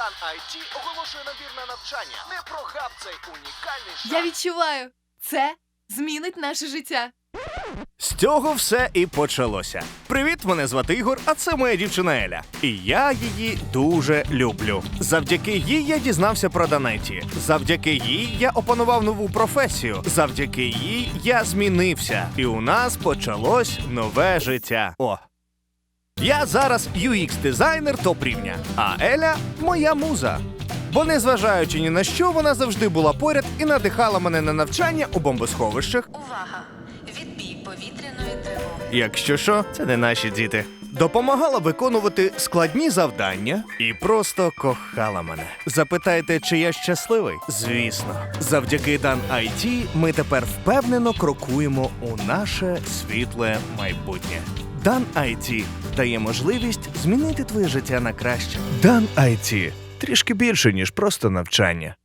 Дан IT оголошує набір на навчання. Не прогав цей унікальний шанс. Я відчуваю, це змінить наше життя. З цього все і почалося. Привіт, мене звати Ігор, а це моя дівчина Еля. І я її дуже люблю. Завдяки їй я дізнався про Данеті. Завдяки їй я опанував нову професію. Завдяки їй я змінився. І у нас почалось нове життя. О. Я зараз UX-дизайнер топ рівня, а Еля моя муза. Бо незважаючи ні на що, вона завжди була поряд і надихала мене на навчання у бомбосховищах Увага! Відбій повітряної тривоги. Якщо що, це не наші діти. Допомагала виконувати складні завдання і просто кохала мене. Запитайте, чи я щасливий? Звісно, завдяки Дан IT ми тепер впевнено крокуємо у наше світле майбутнє. Дан IT дає можливість змінити твоє життя на краще. Дан IT трішки більше ніж просто навчання.